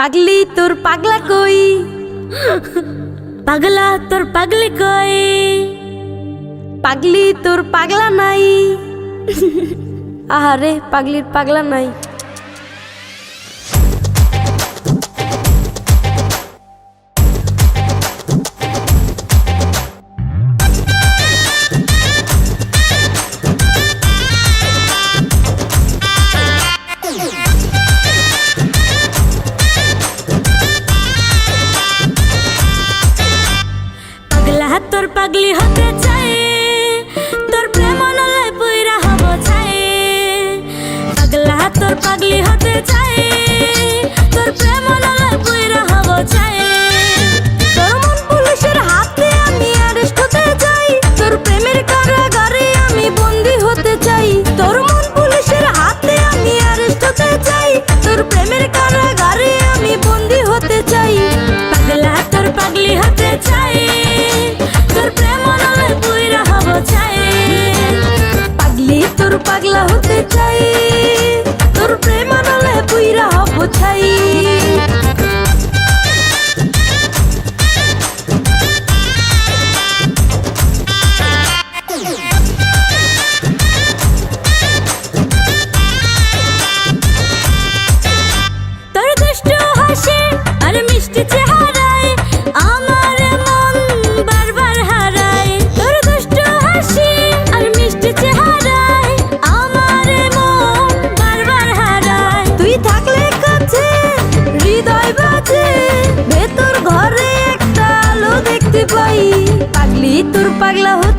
পাগলি তোর পাগলা কই? পাগলা তোর পাগলি কই? পাগলি তোর পাগলা নাই। আহারে, পাগলির পাগলা নাই। পাগলি হতে চাই, তোর প্রেম নলে পুইরা হব চাই। পাগলা তোর পাগলি হতে চাই, তোর প্রেম নলে পুইরা হব চাই। চাই, তোর প্রেমের হতে চাই। পুলিশের চাই, তোর প্রেমের হতে চাই। পাগলা তোর পাগলি হতে চাই। চাই। পাগলি তোর পাগলা হতে চাই। তোর প্রেম নলে পুইরা হব চাই আর মিষ্টি চেহারা like love.